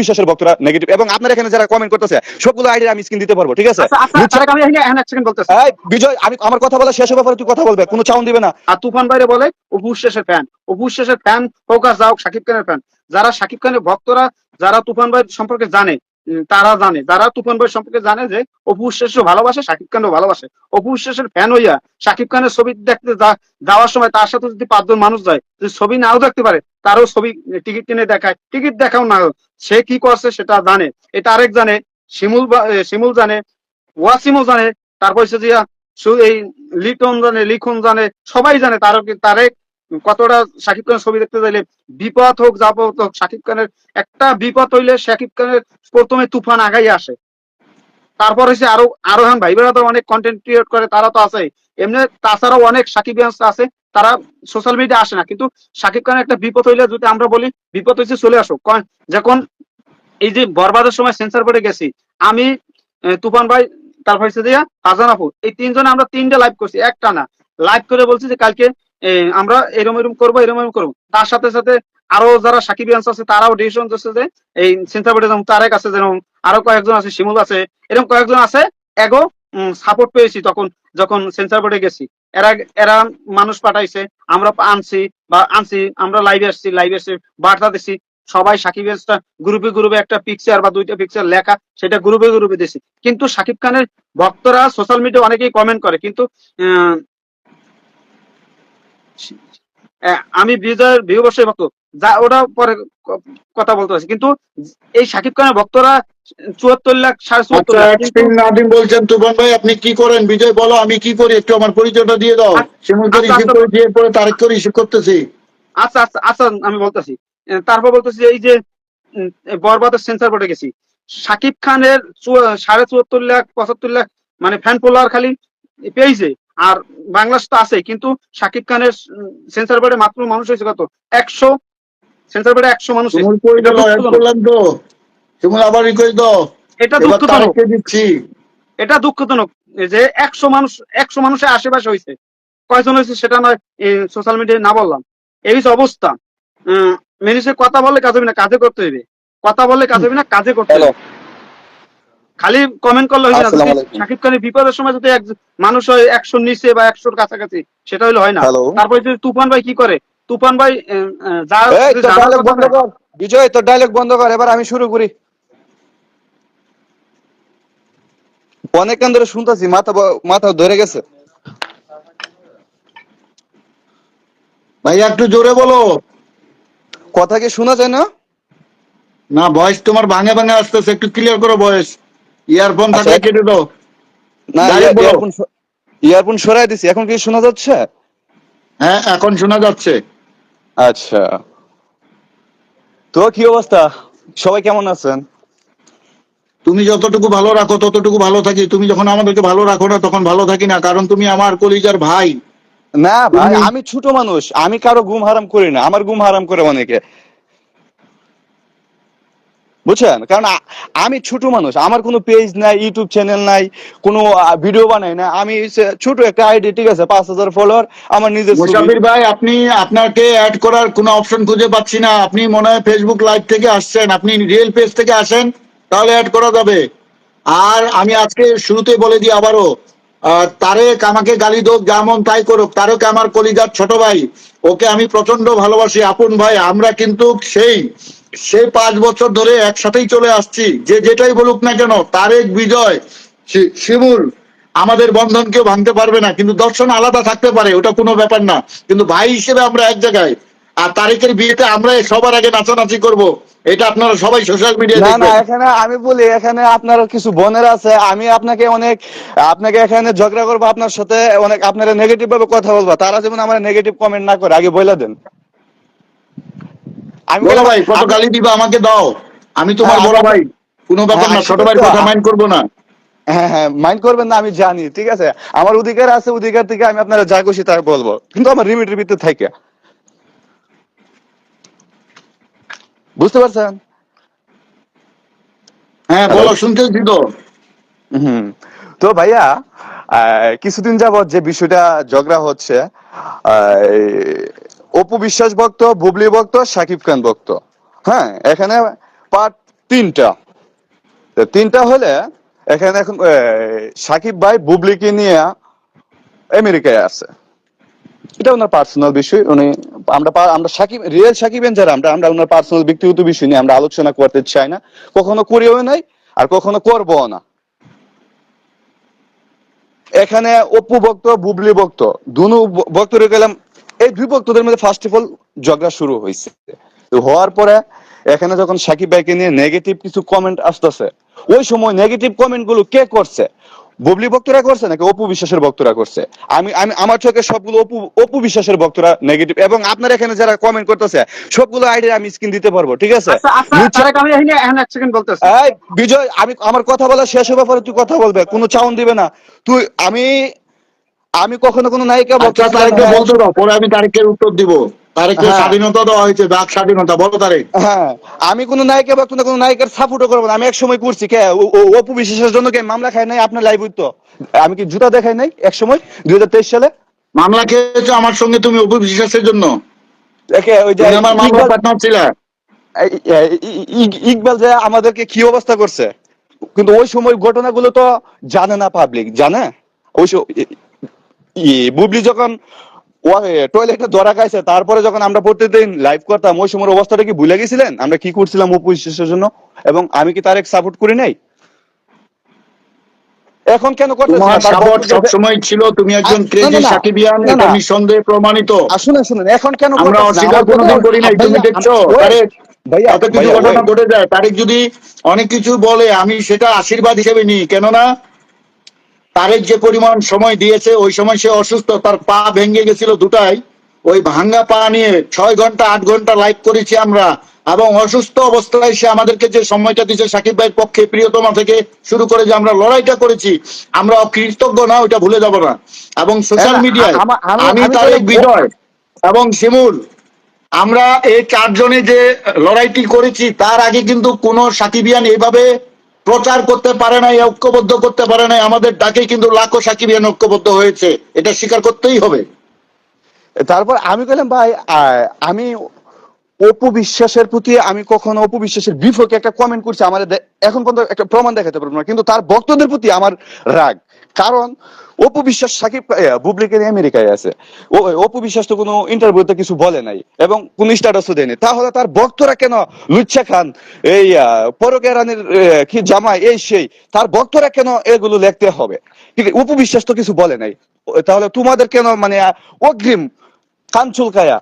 বিশ্বাসের ভক্তরা নেগেটিভ এবং আপনার এখানে যারা কমেন্ট করতেছে সবগুলো আইডিয়া আমি স্ক্রিন দিতে পারব ঠিক আছে? আচ্ছা আচ্ছা এই, বিজয় আমি আমার কথা বলা শেষ ব্যাপারে তুই কথা বলবে কোনো চাউন দিবে না। আর তুফান বাইরে বলে অপু শেষের ফ্যান অপু শেষের ফ্যান ফোকাস যাও শাকিব খানের ফ্যান যারা শাকিব খানের ভক্তরা যারা তুফান ভাই সম্পর্কে জানে তারা জানে। যারা তুফান ভাই সম্পর্কে জানে যে, অপু বিশ্বাসও ভালোবাসে, শাকিব খানও ভালোবাসে। অপু বিশ্বাসের ফ্যান হইয়া শাকিব খানের ছবি দেখতে যাওয়ার সময় তার সাথে যদি পাঁচজন মানুষ যায়, যদি ছবি নাও দেখতে পারে, তারও ছবি টিকিট কিনে দেখায়। টিকিট দেখাও না, সে কি করছে সেটা জানে। এটা আরেক জানে, শিমুল শিমুল জানে, ওয়াসিমও জানে, তারপর হচ্ছে যে এই লিটন জানে, লিখন জানে, সবাই জানে তার তারে কতটা শাকিব খানের ছবি দেখতে চাইলে বিপদ হোক, যাপদ হোক শাকিব খানের একটা বিপদ হইলে শাকিব খানের প্রথমে তুফান আগাই আসে। তারপর হচ্ছে আরও আরও হ্যাঁ ভাই তো অনেক কন্টেন্ট ক্রিয়েট করে, তারা তো আছে। এমনি তাছাড়াও অনেক সাকিব আছে, তারা সোশ্যাল মিডিয়া আসে না। কিন্তু শাকিব খানের একটা বিপদ হইলে যদি আমরা বলি, বিপদ হচ্ছে চলে আসো যখন এই যে বরবাদের সময় সেন্সার বোর্ডে গেছি, আমি তুফান ভাই, তারপর হচ্ছে দিয়া ফাজান আপু এই তিনজনে আমরা তিনটা লাইভ করছি, একটা না। লাইভ করে বলছি যে কালকে আমরা এরম এরম করব, এরম এরম করব। তার সাথে সাথে আরও যারা সাকিব আছে, তারাও ডিসিশন দিচ্ছে যে, এই বোর্ডে যেমন তারেক আছে, যেরকম আরও কয়েকজন আছে, শিমুল আছে, এরকম কয়েকজন আছে এগো সাপোর্ট পেয়েছি তখন, যখন সেন্সার বোর্ডে গেছি। এরা এরা মানুষ পাঠাইছে, আমরা আনছি বা আনছি, আমরা লাইভে আসছি লাইভে এসে বার্তা দিছি। সবাই সাকিব গ্রুপে গ্রুপে একটা পিকচার বা দুইটা পিকচার লেখা, সেটা গ্রুপে গ্রুপে দিছি। কিন্তু সাকিব খানের ভক্তরা সোশ্যাল মিডিয়া অনেকেই কমেন্ট করে, কিন্তু আমি বিজয়ের বিহবর্ষের ভক্ত। যা ওটা পরে কথা বলতে পারছি। কিন্তু এই সাকিব খানের ভক্তরা চুয়াত্তর লাখ সাড়ে চুয়াত্তর আচ্ছা লাখ। নাদিম বলছেন তুফান ভাই আপনি কি করেন? বিজয় বলো আমি কি করি? একটু আমার পরিচয়টা দিয়ে দাও। আচ্ছা, আচ্ছা, দিয়ে পরে তারিখ করে ইস্যু করতেছি। আচ্ছা আচ্ছা আচ্ছা আমি বলতেছি। তারপর বলতেছি এই যে বরবাদের সেন্সার বোর্ডে গেছি। সাকিব খানের সাড়ে চুয়াত্তর লাখ পঁচাত্তর লাখ মানে ফ্যান ফলোয়ার খালি পেয়েছে। আর বাংলাদেশ তো আছে কিন্তু শাকিব খানের সেন্সার বোর্ডে মাত্র মানুষ হয়েছে কত? একশো? সেন্সার বোর্ডে একশো মানুষ এটা দুঃখজনক। করলাম তো। তুমুল আবার রিকোয়েস্ট দাও। এটা দুঃখজনক এটা দুঃখজনক যে একশো মানুষ একশো মানুষের আশেপাশে হয়েছে। কয়জন হয়েছে সেটা নয় সোশ্যাল মিডিয়ায় না বললাম। এই অবস্থা। মানুষের কথা বললে কাজ হবে না কাজে করতে হবে কথা বললে কাজ হবে না কাজে করতে হবে খালি কমেন্ট করলে হয়ে না শাকিব খানের বিপদের সময় যদি এক মানুষ হয় একশোর নিচে বা একশোর কাছাকাছি সেটা হলে হয় না। তারপরে যদি তুফান ভাই কি করে? তুফান ভাই যা ডায়লগ বন্ধ কর। বিজয় তোর ডায়লগ বন্ধ কর। এবার আমি শুরু করি। অনেকক্ষণ ধরে শুনতেছি মাথা মাথা ধরে গেছে। ভাই একটু জোরে বলো। কথা কি শোনা যায় না? না ভয়েস তোমার ভাঙে ভাঙে আসতেছে একটু ক্লিয়ার করো ভয়েস ইয়ারফোন আচ্ছা, থাকলে কেটে দাও। না ইয়ারফোন ইয়ারফোন সরাই দিছি এখন কি শোনা যাচ্ছে? হ্যাঁ এখন শোনা যাচ্ছে। আচ্ছা। তো কি অবস্থা? সবাই কেমন আছেন? তুমি যতটুকু ভালো রাখো ততটুকু ভালো থাকি। তুমি যখন আমাদেরকে ভালো রাখো না তখন ভালো থাকি না কারণ তুমি আমার কলিজার ভাই। না ভাই আমি ছোট মানুষ আমি কারও ঘুম হারাম করি না। আমার ঘুম হারাম করে অনেকে। বুঝছেন? কারণ আমি ছোট মানুষ, আমার কোনো পেজ নাই ইউটিউব চ্যানেল নাই, কোনো ভিডিও বানাই না আমি ছোট একটা আইডি ঠিক আছে? পাঁচ হাজার ফলোয়ার আমার নিজের মুসাফির ভাই, আপনি, আপনাকে অ্যাড করার কোনো অপশন খুঁজে পাচ্ছি না। আপনি মনে হয় ফেসবুক লাইভ থেকে আসছেন। আপনি রিয়েল পেজ থেকে আসেন, তাহলে অ্যাড করা যাবে। আর আমি আজকে শুরুতে বলে দিই আবারও তারেক আমাকে গালি দোক যেমন তাই করুক। তারেক আমার কলিজার ছোট ভাই। ওকে আমি প্রচণ্ড ভালোবাসি। আপন ভাই, আমরা কিন্তু সেই সেই পাঁচ বছর ধরে একসাথেই চলে আসছি। যে যেটাই বলুক না কেন তারেক বিজয় শিমুল আমাদের বন্ধন কেউ ভাঙতে পারবে না। কিন্তু দর্শন আলাদা থাকতে পারে ওটা কোনো ব্যাপার না। কিন্তু ভাই হিসেবে আমরা এক জায়গায়। আর তারিখের বিয়েতে আমরা সবার আগে নাচানাচি করব। এটা আপনারা সবাই সোশ্যাল মিডিয়া না না এখানে আমি বলি এখানে আপনার কিছু বোনের আছে। আমি আপনাকে অনেক আপনাকে এখানে ঝগড়া করব আপনার সাথে অনেক আপনারা নেগেটিভ ভাবে কথা বলব। তারা যেমন আমার নেগেটিভ কমেন্ট না করে আগে বলে দেন। আমি বলো ভাই কত গালি দিবা আমাকে দাও। আমি তোমার হ্যাঁ, বড় ভাই কোনো ব্যাপার হ্যাঁ, না ছোট ভাইয়ের তো কথা মাইন্ড করব না। হ্যাঁ হ্যাঁ মাইন্ড করবেন না আমি জানি ঠিক আছে? আমার অধিকার আছে অধিকার থেকে আমি আপনারা যা খুশি বলব কিন্তু আমার লিমিটের ভিতরে থাকে। বুঝতে পারছেন? হ্যাঁ বলো শুনতেছি তো হুম তো ভাইয়া আহ, কিছুদিন যাবত যে বিষয়টা ঝগড়া হচ্ছে অপু বিশ্বাস ভক্ত, বুবলি ভক্ত, সাকিব খান ভক্ত। হ্যাঁ এখানে পার্ট তিনটা। তিনটা হলে এখানে এখন সাকিব ভাই বুবলিকে নিয়ে আমেরিকায় আছে। এটা ওনার পার্সোনাল বিষয়, উনি, আমরা আমরা সাকিব রিয়েল সাকিবেন যারা, আমরা আমরা ওনার পার্সোনাল ব্যক্তিগত বিষয় নিয়ে আমরা আলোচনা করতে চাই না। কখনো করিও নাই, আর কখনো করব না। এখানে অপু ভক্ত, বুবলি ভক্ত, দুনু ভক্তরে গেলাম এই দুই ভক্তদের মধ্যে ফার্স্ট অফ অল ঝগড়া শুরু হয়েছে। তো হওয়ার পরে এখানে যখন সাকিব ভাইকে নিয়ে নেগেটিভ কিছু কমেন্ট আসতেছে ওই সময় নেগেটিভ কমেন্টগুলো কে করছে? বুবলি ভক্তরা করছে নাকি অপু বিশ্বাসের ভক্তরা করছে? আমি আমি আমার চোখে সবগুলো অপু অপু বিশ্বাসের ভক্তরা নেগেটিভ এবং আপনার এখানে যারা কমেন্ট করতেছে সবগুলো আইডিয়া আমি স্ক্রিন দিতে পারব ঠিক আছে? আচ্ছা আচ্ছা বিজয় আমি আমার কথা বলা শেষ হবার পরে তুই কথা বলবে কোনো চাউন দিবে না। তুই আমি আমি কখনো কোনো নায়িকা আচ্ছা বলতে তারেককে বলতে দাও পরে আমি তারেকের উত্তর দিব। তারেককে হ্যাঁ। স্বাধীনতা দেওয়া হয়েছে বাক স্বাধীনতা বলো তারেক। হ্যাঁ আমি কোনো নায়িকা বা কোনো কোনো নায়িকার সাপোর্টও করব না। আমি এক সময় করছি কে অপু বিশ্বাসের জন্য কে মামলা খাই নাই আপনার লাইভ তো। আমি কি জুতা দেখাই নাই এক সময় দুই সালে? মামলা খেয়েছো আমার সঙ্গে তুমি অপু বিশ্বাসের জন্য? একে ওই যে আমার মামলা পার্টনার ছিলা। ইকবাল যে আমাদেরকে কি অবস্থা করছে? কিন্তু ওই সময় ঘটনাগুলো তো জানে না পাবলিক জানে? ওই বুবলি যখন টয়লেটে ধরা খাইছে তারপরে যখন আমরা প্রত্যেকদিন লাইভ করতাম ওই সময় অবস্থাটা কি ভুলে গেছিলেন? আমরা কি করছিলাম উপবিশ্বাসের জন্য? এবং আমি কি তার এক সাপোর্ট করি নাই? এখন কেন সাপোর্ট সবসময় ছিল তুমি একজন ক্রেজি। সাকিবিয়ান এটা নিঃসন্দেহে প্রমাণিত। আর শুনেন শুনেন এখন কেন আমরা অস্বীকার কোনোদিন করি নাই তুমি দেখছ? এত কিছু ঘটনা ঘটে যায় তারেক যদি অনেক কিছু বলে আমি সেটা আশীর্বাদ হিসেবে নিই কেননা তারেক যে পরিমাণ সময় দিয়েছে ওই সময় সে অসুস্থ তার পা ভেঙে গেছিল দুটাই। ওই ভাঙ্গা পা নিয়ে ছয় ঘণ্টা আট ঘণ্টা লাইভ করেছি আমরা। এবং অসুস্থ অবস্থায় সে আমাদেরকে যে সময়টা দিয়েছে সাকিব ভাইয়ের পক্ষে প্রিয়তমা থেকে শুরু করে যে আমরা লড়াইটা করেছি আমরা অকৃতজ্ঞ না ওইটা ভুলে যাব না। এবং সোশ্যাল মিডিয়ায় আমি তারেক বিজয় এবং শিমুল আমরা এই চারজনে যে লড়াইটি করেছি তার আগে কিন্তু কোন সাকিবিয়ান এইভাবে প্রচার করতে পারে নাই, ঐক্যবদ্ধ করতে পারে নাই, আমাদের ডাকে কিন্তু লাখো সাকিবিয়ান ঐক্যবদ্ধ হয়েছে। এটা স্বীকার করতেই হবে। তারপর আমি বললাম, ভাই আমি অপু বিশ্বাসের প্রতি আমি কখনো অপু বিশ্বাসের বিপক্ষে একটা কমেন্ট করছি আমার এখন পর্যন্ত একটা প্রমাণ দেখাতে পারব না কিন্তু তার বক্তব্যের প্রতি আমার রাগ। কারণ অপু বিশ্বাস সাকিব আহ, বুবলিকে আমেরিকায় আছে। অপু বিশ্বাস তো কোনো ইন্টারভিউতে কিছু বলে নাই এবং কোন স্ট্যাটাসও দেয়নি। তাহলে তার বক্তরা কেন লুচ্ছা খান? এই পরকে রানীর কি জামাই এই সেই তার বক্তরা কেন এগুলো লিখতে হবে? ঠিক অপু বিশ্বাস তো কিছু বলে নাই। তাহলে তোমাদের কেন মানে অগ্রিম কান চুলকায়া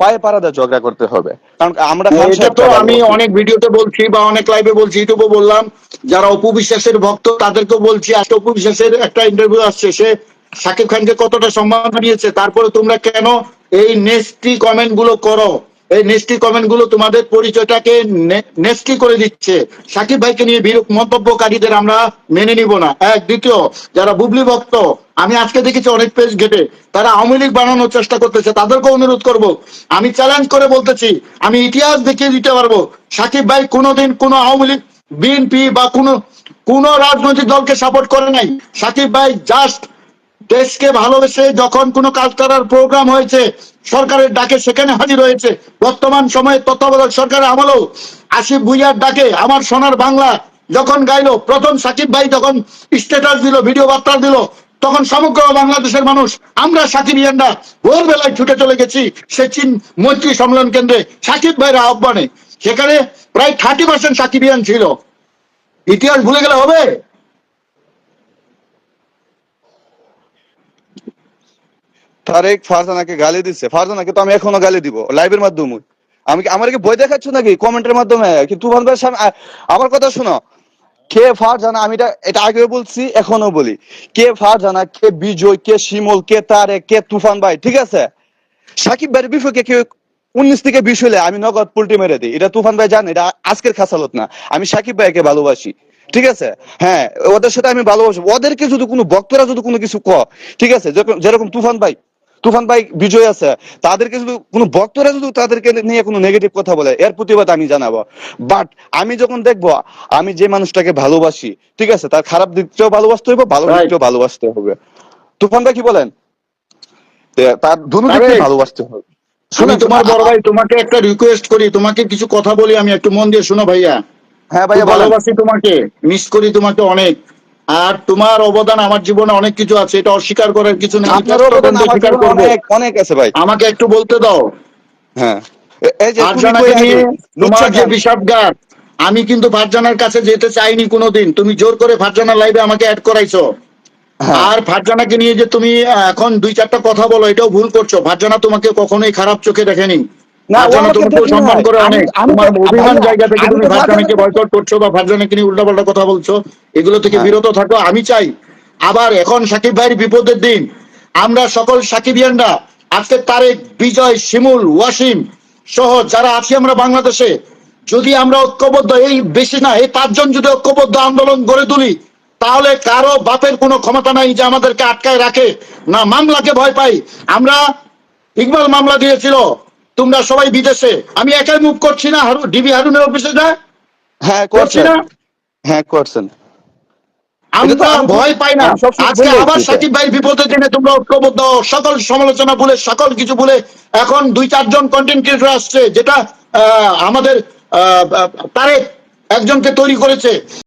পায়ে পাড়াদা ঝগড়া করতে হবে। কারণ আমরা এটা তো আমি অনেক ভিডিওতে বলছি বা অনেক লাইভে বলছি ইউটিউবে বললাম যারা অপবিশ্বাসের ভক্ত তাদেরকে বলছি আজকে অপবিশ্বাসের একটা ইন্টারভিউ আসছে সে সাকিব খানকে কতটা সম্মান দিয়েছে তারপরে তোমরা কেন এই নেস্টি কমেন্টগুলো করো? এই নেস্টি কমেন্টগুলো তোমাদের পরিচয়টাকে নেস্টি করে দিচ্ছে। সাকিব ভাইকে নিয়ে বিরূপ মন্তব্যকারীদের আমরা মেনে নিব না। এক, দ্বিতীয়, যারা বুবলি ভক্ত, আমি আজকে দেখেছি অনেক পেজ ঘেটে, তারা আওয়ামী লীগ বানানোর চেষ্টা করতেছে তাদেরকে অনুরোধ করব। আমি চ্যালেঞ্জ করে বলতেছি, আমি ইতিহাস দেখিয়ে দিতে পারব, সাকিব ভাই কোনোদিন কোনো আওয়ামী লীগ, বিএনপি বা কোনো, কোন রাজনৈতিক দলকে সাপোর্ট করে নাই। সাকিব ভাই জাস্ট দেশকে ভালোবেসে যখন কোনো কালচারাল প্রোগ্রাম হয়েছে, সরকারের ডাকে সেখানে হাজির হয়েছে। বর্তমান সময়ে তত্ত্বাবধায়ক সরকারের আমলেও আসিফ ভুইয়ার ডাকে আমার সোনার বাংলা যখন গাইলো, প্রথম সাকিব ভাই যখন স্ট্যাটাস দিল ভিডিও বার্তা দিল, তখন সমগ্র বাংলাদেশের মানুষ, আমরা সাকিবিয়ানরা ভোরবেলায় ছুটে চলে গেছি সে চীন মৈত্রী সম্মেলন কেন্দ্রে সাকিব ভাইয়ের আহ্বানে। সেখানে প্রায় থার্টি পার্সেন্ট সাকিবিয়ান ছিল। ইতিহাস ভুলে গেলে হবে? তারেক ফারজানাকে গালি দিচ্ছে ফারজানাকে তো আমি এখনও গালি দিব লাইভের মাধ্যমে। আমি কি- আমার কি বই দেখাচ্ছ নাকি কমেন্টের মাধ্যমে? কি সামনে আমার কথা শোনো। কে ফারজানা, আমি এটা এটা আগেও বলছি, এখনও বলি। কে ফারজানা, কে বিজয়, কে শিমুল, কে তারেক, কে তুফান ভাই, ঠিক আছে? সাকিব ভাইয়ের বিপক্ষে কেউ উনিশ থেকে বিশ হলে আমি নগদ পুলটি মেরে দিই। এটা তুফান ভাই জানে, এটা আজকের খাসালত না। আমি সাকিব ভাইকে ভালোবাসি, ঠিক আছে? হ্যাঁ ওদের সাথে আমি ভালোবাসি। ওদেরকে যদি কোনো বক্তরা যদি কোনো কিছু ক, ঠিক আছে? যেরকম তুফান ভাই তুফান ভাই বিজয় আছে তাদেরকে যদি কোনো বক্তরা যদি তাদেরকে নিয়ে কোনো নেগেটিভ কথা বলে এর প্রতিবাদ আমি জানাব। বাট আমি যখন দেখব আমি যে মানুষটাকে ভালোবাসি ঠিক আছে তার খারাপ দিকটাও ভালোবাসতে হবে ভালো দিকটাও ভালোবাসতে হবে। তুফান ভাই কি বলেন? তার ভালোবাসতে হবে। আমি তোমার বড় ভাই তোমাকে একটা রিকোয়েস্ট করি তোমাকে কিছু কথা বলি আমি একটু মন দিয়ে শোনো ভাইয়া। হ্যাঁ ভাইয়া ভালোবাসি তোমাকে মিস করি তোমাকে অনেক। আর তোমার অবদান আমার জীবনে অনেক কিছু আছে এটা অস্বীকার করার কিছু নেই করব, অনেক আছে ভাই। আমাকে একটু বলতে দাও। হ্যাঁ। এই যে? তোমার যে বিষাদগার আমি কিন্তু ফারজানার কাছে যেতে চাইনি কোনোদিন। তুমি জোর করে ফারজানার লাইভে আমাকে অ্যাড করাইছো। হ্যাঁ। আর ফারজানাকে নিয়ে যে তুমি এখন দুই চারটা কথা বলো এটাও ভুল করছ। ফারজানা তোমাকে কখনোই খারাপ চোখে দেখেনি। না, ও ফারজানা আমাকে তোমাকে দেখে সম্মান করে অনেক। তোমার অভিমান জায়গা থেকে তুমি ফারজানাকে ফারজানাকে- বয়কট করছ বা ফারজানাকে নিয়ে উল্টাপাল্টা কথা বলছো এগুলো থেকে হ্যাঁ। বিরত থাকো। আমি চাই আবার এখন সাকিব ভাইয়ের বিপদের দিন। আমরা সকল সাকিবিয়ানরা আজকে তারেক বিজয় শিমুল ওয়াসিম সহ যারা আছি আমরা বাংলাদেশে যদি আমরা ঐক্যবদ্ধ এই বেশি না এই পাঁচজন যদি ঐক্যবদ্ধ আন্দোলন গড়ে তুলি তাহলে কারও বাপের কোনো ক্ষমতা নাই যে আমাদেরকে আটকায় রাখে। না মামলাকে ভয় পাই। আমরা ইকবাল মামলা দিয়েছিল তোমরা সবাই বিদেশে। আমি একাই মুভ করছি না হারু ডিবি হারুনের অফিসে না হ্যাঁ করছি না? হ্যাঁ করছেন। আমরা তো ভয় পাই না। আজকে আবার সাকিব ভাই বিপদের দিনে তোমরা ঐক্যবদ্ধ সকল সমালোচনা বলে সকল কিছু বলে এখন দুই চারজন কন্টেন্ট ক্রিয়েটর আসছে যেটা আহ, আমাদের তারেক একজনকে তৈরি করেছে।